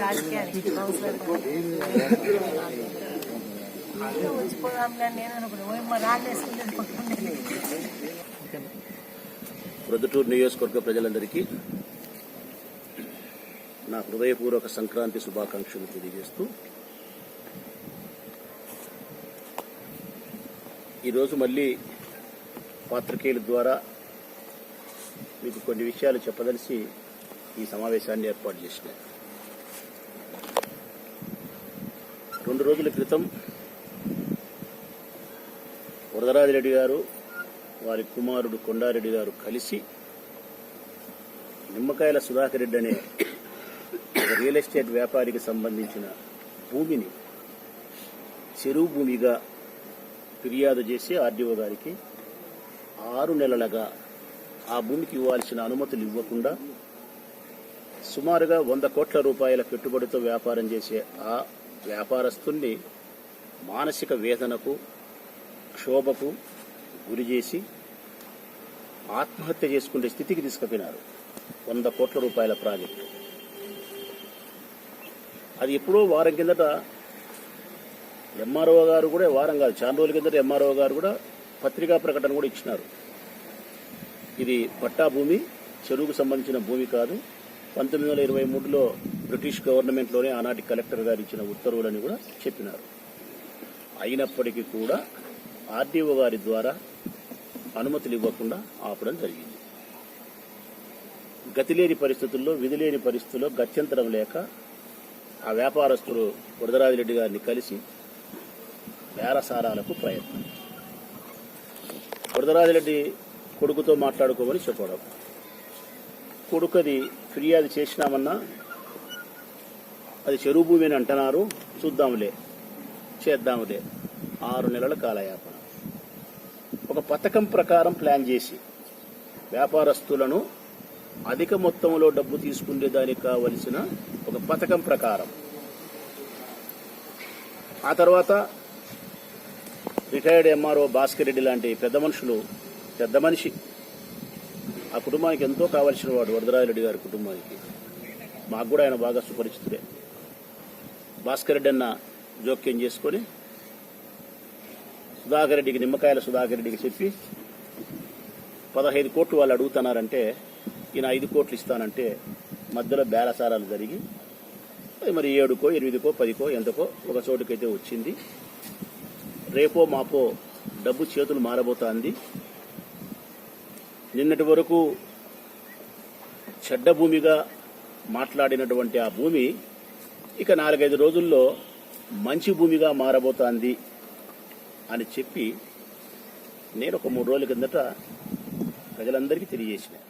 రాజకీయానికి కౌన్సిలర్ వచ్చిపోదాంలే నేను అనుకున్నాను మా ప్రొద్దుటూరు నియోజకవర్గ ప్రజలందరికీ నా హృదయపూర్వక సంక్రాంతి శుభాకాంక్షలు తెలియజేస్తూ ఈరోజు మళ్ళీ పాత్రికేయుల ద్వారా మీకు కొన్ని విషయాలు చెప్పదలిసి ఈ సమావేశాన్ని ఏర్పాటు చేసిన రెండు రోజుల క్రితం వరదరాజిరెడ్డి గారు వారి కుమారుడు కొండారెడ్డి గారు కలిసి నిమ్మకాయల సుధాకర్ రెడ్డి అనే రియల్ ఎస్టేట్ వ్యాపారికి సంబంధించిన భూమిని చెరువు భూమిగా ఫిర్యాదు చేసి ఆర్డీఓ గారికి ఆరు నెలలుగా ఆ భూమికి ఇవ్వాల్సిన అనుమతులు ఇవ్వకుండా సుమారుగా వంద కోట్ల రూపాయల పెట్టుబడితో వ్యాపారం చేసే ఆ వ్యాపారస్తుల్ని మానసిక వేదనకు క్షోభకు గురి చేసి ఆత్మహత్య చేసుకునే స్థితికి తీసుకుపోయినారు. వంద కోట్ల రూపాయల ప్రాజెక్టు. అది ఎప్పుడో వారం కిందట ఎంఆర్ఓ గారు కూడా వారం కాదు చాలా రోజుల కిందట ఎంఆర్ఓ గారు కూడా పత్రికా ప్రకటన కూడా ఇచ్చినారు. ఇది పట్టా భూమి చెరువుకు సంబంధించిన భూమి కాదు. పంతొమ్మిది వందల ఇరవై మూడులో బ్రిటిష్ గవర్నమెంట్లోనే ఆనాటి కలెక్టర్ గారు ఇచ్చిన ఉత్తర్వులని కూడా చెప్పినారు. అయినప్పటికీ కూడా ఆర్డీఓ గారి ద్వారా అనుమతులు ఇవ్వకుండా ఆపడం జరిగింది. గతిలేని పరిస్థితుల్లో విధి లేని పరిస్థితుల్లో గత్యంతరం లేక ఆ వ్యాపారస్తులు వరదరాజిరెడ్డి గారిని కలిసి బేరసారాలకు ప్రయత్నం. వరదరాజిరెడ్డి కొడుకుతో మాట్లాడుకోమని చెప్పడం. కొడుకది ఫిర్యాదు చేసినామన్నా అది చెరువు భూమి అని అంటున్నారు. చూద్దాంలే చేద్దాంలే ఆరు నెలల కాలయాపన. ఒక పథకం ప్రకారం ప్లాన్ చేసి వ్యాపారస్తులను అధిక మొత్తంలో డబ్బు తీసుకునే దానికి కావలసిన ఒక పథకం ప్రకారం. ఆ తర్వాత రిటైర్డ్ ఎంఆర్ఓ భాస్కర్ రెడ్డి లాంటి పెద్ద మనుషులు పెద్ద మనిషి. ఆ కుటుంబానికి ఎంతో కావలసిన వాడు వరదరాజరెడ్డి గారి కుటుంబానికి. మాకు కూడా ఆయన బాగా సుపరిచితుడే. భాస్కర్ రెడ్డి అన్న జోక్యం చేసుకొని సుధాకర్ రెడ్డికి నిమ్మకాయల సుధాకర్ రెడ్డికి చెప్పి పదహైదు కోట్లు వాళ్ళు అడుగుతున్నారంటే ఈయన ఐదు కోట్లు ఇస్తానంటే మధ్యలో బేలసారాలు జరిగి మరి ఏడుకో ఎనిమిదికో పదికో ఎంతకో ఒక చోటుకైతే వచ్చింది. రేపో మాపో డబ్బు చేతులు మారబోతోంది. నిన్నటి వరకు చెడ్డ భూమిగా మాట్లాడినటువంటి ఆ భూమి ఇక నాలుగైదు రోజుల్లో మంచి భూమిగా మారబోతోంది అని చెప్పి నేను ఒక మూడు రోజుల కిందట ప్రజలందరికీ తెలియజేసినాను